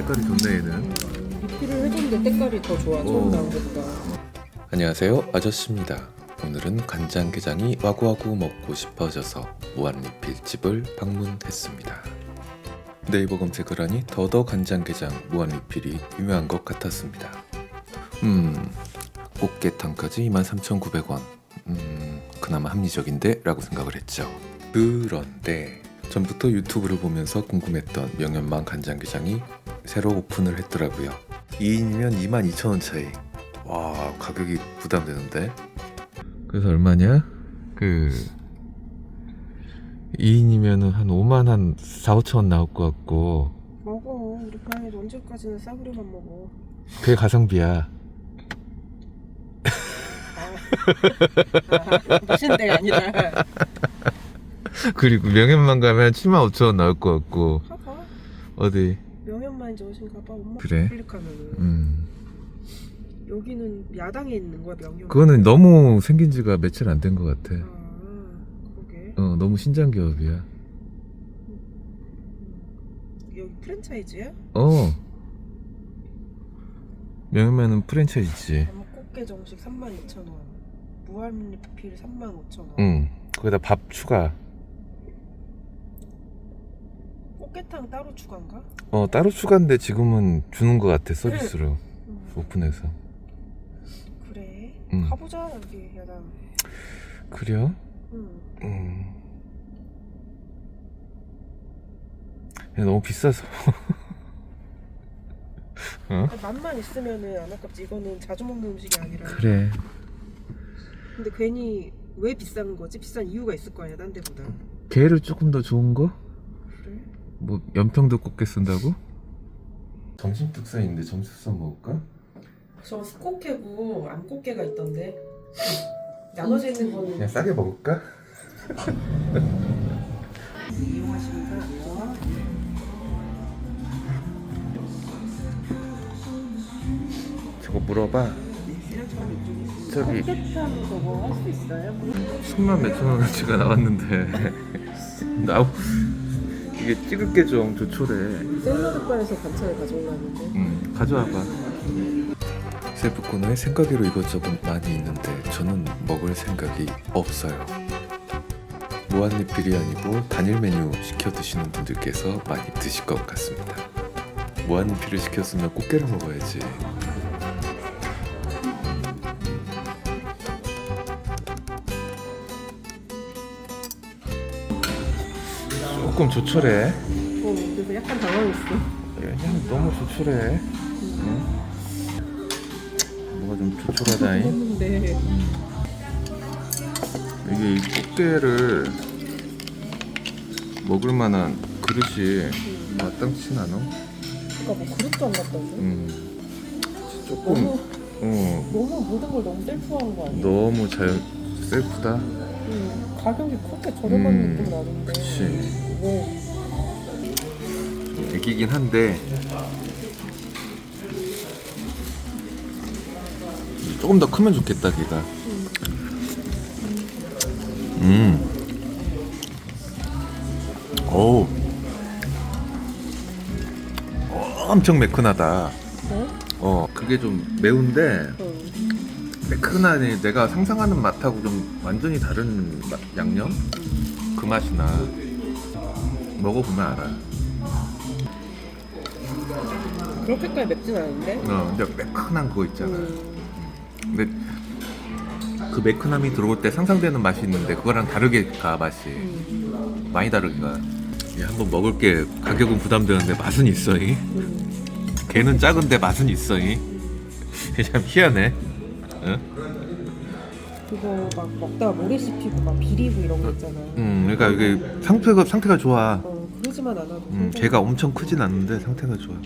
색깔이 좋네 얘는. 리필을 해줬는데 때깔이 더 좋아 처음 어. 나온 것보다 안녕하세요 아저씨입니다. 오늘은 간장게장이 와구와구 먹고 싶어져서 무한리필집을 방문했습니다. 네이버 검색을 하니 더더 간장게장 무한리필이 유명한 것 같았습니다. 음, 꽃게탕까지 23,900원. 음, 그나마 합리적인데? 라고 생각을 했죠. 그런데 전부터 유튜브를 보면서 궁금했던 명현만 간장게장이 새로 오픈을 했더라고요. 2인이면 22,000원 차이. 와 가격이 부담되는데? 그래서 얼마냐? 그 2인이면은 한 5만 한 4, 5천 원 나올 것 같고. 먹어. 우리 고양이도 언제까지는 싸구려만 먹어. 그게 가성비야. 아, 맛있는 데가 아니라. 그리고 명현만 가면 7만 5천 원 나올 것 같고. 봐봐 어디 명현만 오신가 봐 엄마 그래? 클릭하면은. 음. 여기는 야당에 있는 거야 명현 그거는 너무 생긴 지가 며칠 안 된 것 같아. 아 그러게. 어 너무 신장 기업이야. 여기 프랜차이즈야? 어. 명현만은 프랜차이즈지. 밤꽃게 정식 32,000원. 무한리필 35,000원. 응. 거기다 밥 추가 꽃게탕 따로 추가인가? 어 따로 추가인데 지금은 주는 것 같아 서비스로 음, 오픈해서 그래 음. 가보자 여기 야당 그래요? 응. 음. 야, 너무 비싸서 어? 아니, 맛만 있으면은 안 아깝지 이거는 자주 먹는 음식이 아니라 그래 근데 괜히 왜 비싼 거지? 비싼 이유가 있을 거 아니야 딴 데보다 게를 조금 더 좋은 거? 뭐 연평도 꽃게 쓴다고? 점심 특선인데 점심 특선 먹을까? 저 스코케고 암꽃게가 있던데 나눠져 있는 거는 그냥 싸게 먹을까? 이용하시면 되고요 저거 물어봐 저기 꽃게탕 저거 할 수 있어요? 숨만 몇천 원어치가 나왔는데 나 이게 찍을 게좀 조촐해 샐러드 바에서 반찬을 가져오려는데 응, 가져와봐. 셀프 코너에 생각외로 이것저것 많이 있는데 저는 먹을 생각이 없어요. 무한리필이 아니고 단일 메뉴 시켜 드시는 분들께서 많이 드실 것 같습니다. 무한리필을 시켰으면 꽃게를 먹어야지. 조금 조촐해. 어 그래서 약간 당황했어 그냥 너무 조촐해. 응? 뭐가 좀 조촐하다잉. 했는데 이게 이 꽃게를 먹을 만한 그릇이 마땅치 않아. 그니까 뭐 그릇도 안줘 음. 조금 너무 어 너무 모든 걸 너무 셀프한 거 아니야? 너무 자연 셀프다. 음, 가격이 그렇게 저렴한 음, 느낌 나는데. 뭐 애기긴 한데 조금 더 크면 좋겠다 걔가. 음. 오. 엄청 매끈하다. 어? 어, 그게 좀 매운데 어. 매끈하니 내가 상상하는 맛하고 좀 완전히 다른 맛- 양념? 그 맛이 나. 먹어보면 알아. 그렇게까지 맵진 않은데 어, 근데 매끈한 그거 있잖아. 음, 근데 그 매끈함이 들어올 때 상상되는 맛이 있는데 그거랑 다르게 가 맛이 음, 많이 다르게 가. 이 한번 먹을 게 가격은 부담되는데 맛은 있어 이. 음. 걔는 작은데 맛은 있어 이. 참 희한해. 응? 그거 막 먹다가 모래 씹히고 막 비리고 이런 거 있잖아 음, 그러니까 이게 상태가 상태가 좋아. 어, 그러지만 않아도 음, 걔가 엄청 크진 않는데 상태가 좋아.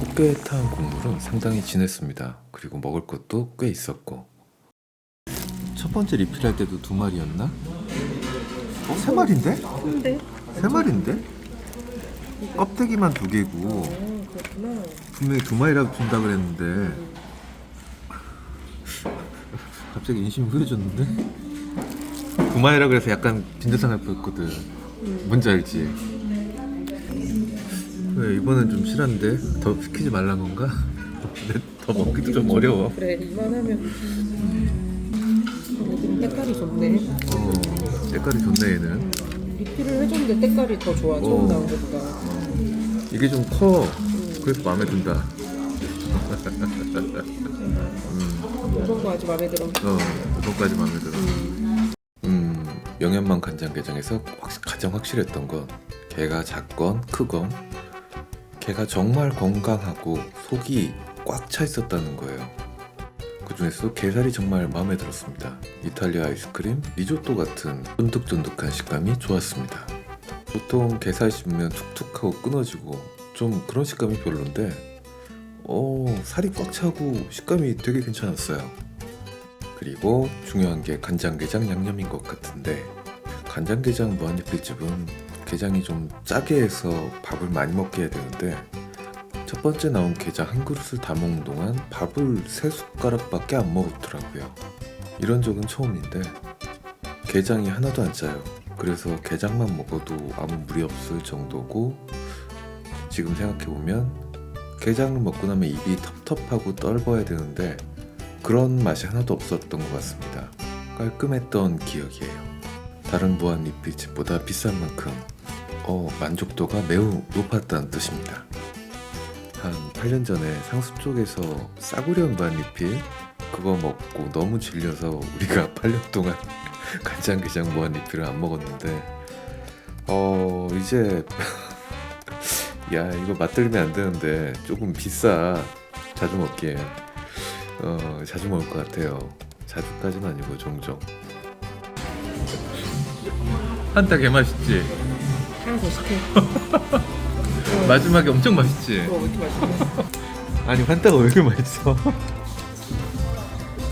꽃게탕 국물은 상당히 진했습니다. 그리고 먹을 것도 꽤 있었고. 첫 번째 리필할 때도 두 마리였나? 어, 세 마리인데? 근데 세 마리인데? 껍데기만 두 개고 어 그렇구나 분명히 두 마리라고 준다 그랬는데 갑자기 인심이 후해졌는데? 두 마리라 그래서 약간 빈대상할 뻔했거든. 음. 뭔지 알지? 왜 이번엔 좀 실한데 더 시키지 말란 건가? 근데 더 먹기도 좀 어려워. 그래 이만하면 얘들은 때깔이 좋네 어, 색깔이 좋네 얘는. 리필을 해줬는데 때깔이 더 좋아 처음 어. 나온 것보다 이게 좀 커. 그래서 마음에 든다. 이런 거 아주 마음에 들어 어, 이번까지 마음에 들어. 음, 영양만 간장게장에서 확- 가장 확실했던 건 개가 작건 크건 개가 정말 건강하고 속이 꽉 차 있었다는 거예요. 그 중에서 게살이 정말 마음에 들었습니다. 이탈리아 아이스크림, 리조또 같은 쫀득쫀득한 식감이 좋았습니다. 보통 게살 씹으면 툭툭하고 끊어지고 좀 그런 식감이 별론데 어, 살이 꽉 차고 식감이 되게 괜찮았어요. 그리고 중요한 게 간장게장 양념인 것 같은데 간장게장 무한리필집은 게장이 좀 짜게 해서 밥을 많이 먹게 해야 되는데 첫 번째 나온 게장 한 그릇을 다 먹는 동안 밥을 세 숟가락밖에 안 먹었더라고요. 이런 적은 처음인데 게장이 하나도 안 짜요. 그래서 게장만 먹어도 아무 무리 없을 정도고 지금 생각해보면 게장을 먹고 나면 입이 텁텁하고 떫어야 되는데 그런 맛이 하나도 없었던 것 같습니다. 깔끔했던 기억이에요. 다른 무한 리필집보다 비싼 만큼 어, 만족도가 매우 높았다는 뜻입니다. 한 8년 전에 상수 쪽에서 싸구려 무한 리필 그거 먹고 너무 질려서 우리가 8년 동안 간장게장 무한 리필을 안 먹었는데 어 이제 야 이거 맛들면 안 되는데 조금 비싸. 자주 먹기에. 어 자주 먹을 것 같아요. 자주까지는 아니고 종종. 한타 개 맛있지? 하나 더 시켜 마지막에 엄청 맛있지? 어, 왜 이렇게 맛있어. 아니 환타가 왜 이렇게 맛있어?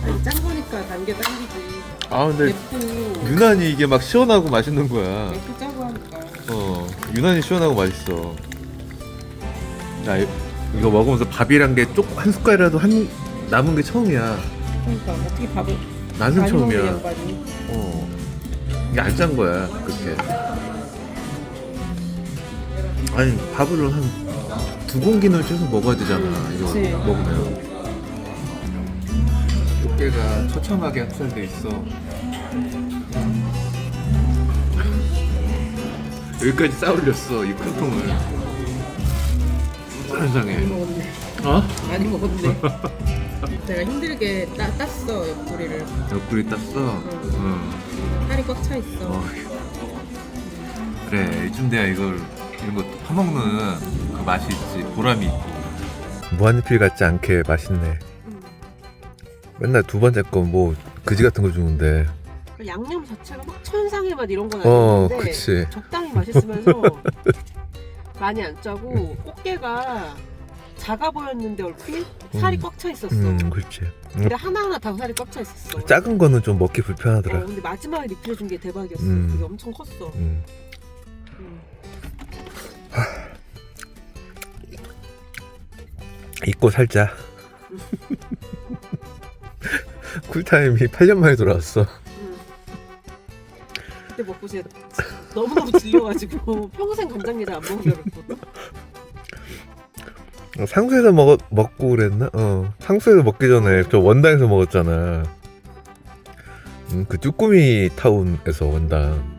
아니 짠 거니까 단게 당기지. 아 근데 맵고. 유난히 이게 막 시원하고 맛있는 거야. 맵고 짜고 하니까. 어 유난히 시원하고 맛있어 나 이- 이거 먹으면서 밥이란 게쪽한 숟갈이라도 한 남은 게 처음이야. 그러니까 어떻게 밥을 나는 많이 처음이야. 어. 이게 안 짠 거야 그렇게. 아니 밥을 한 두 공기는 최소 먹어야 되잖아 이거 그치. 먹으면. 꽃게가 처참하게 학살돼 있어. 여기까지 싸올렸어 이 큰 통을. 많이 세상에 먹었네. 어? 많이 먹었네. 내가 힘들게 따, 땄어 옆구리를. 옆구리 땄어? 응. 살이 꽉 차 있어. 어. 그래 이쯤 돼야 이걸 이런 거 파먹는 그 맛이 있지. 보람이 있고. 무한리필 같지 않게 맛있네. 음. 맨날 두 번째 거 뭐 그지 같은 거 주는데. 그 양념 자체가 막 천상의 맛 이런 건 어 아닌데 그치. 적당히 맛있으면서 많이 안 짜고 꽃게가 작아 보였는데 얼핏 살이 음. 꽉차 있었어. 음 그렇지 근데 하나하나 다 살이 꽉 차 있었어. 작은 거는 좀 먹기 어, 불편하더라. 근데 마지막에 준게 대박이었어. 음. 그게 엄청 컸어. 음. 음. 잊고 살자. 쿨타임이 8년 만에 돌아왔어 질려가지고 평생 간장게장 안 먹으려고 했거든 어, 상수에서 먹, 먹고 그랬나? 어 상수에서 먹기 전에 저 원당에서 먹었잖아 음, 그 쭈꾸미 타운에서 원당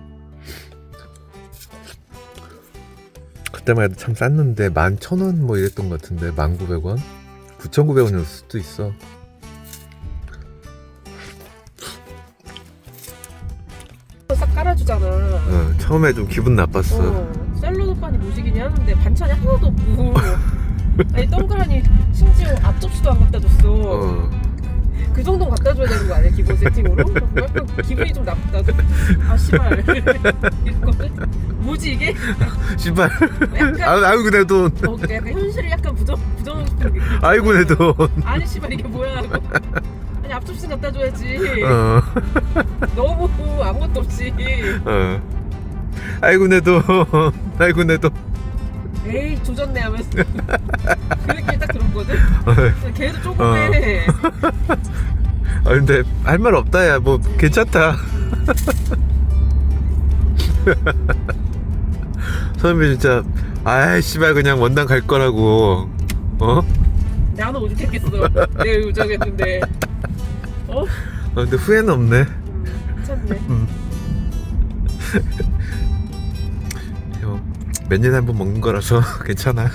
그때만 해도 참 쌌는데 11,000원 뭐 이랬던 것 같은데 1,900원? 9,900원이었을 수도 있어 깔아주잖아. 어, 처음에 좀 기분 나빴어. 어, 샐러드 반이 무식이냐 하는데 반찬이 하나도 없고. 아니 동그라니 심지어 앞접시도 안 갖다 줬어. 어, 그 정도 갖다 줘야 되는 거 아니야 기본 세팅으로? 약간 기분이 좀 나쁘다. 아 씨발. 뭐지 이게? 씨발. 약간 아, 아이고 내 돈. 어, 약간 현실을 약간 부정 부정 아이고 내 돈. 아니 씨발 이게 뭐야. 하고 아니 앞접시 갖다 줘야지. 어, 너무 아무것도 없이 어. 아이고 내돈 아이고 내돈 에이 조졌네 하면서. 그 느낌이 딱 들었거든? 그래서 걔도 조금해. 아 근데 할 말 없다 야. 뭐 괜찮다. 선배 진짜 아이 씨발 그냥 원당 갈 거라고. 어? 나는 오죽했겠어. 내가 요정했는데. 어? 아, 근데 후회는 없네 음, 참네. 몇 년에 한 번 먹는 거라서 괜찮아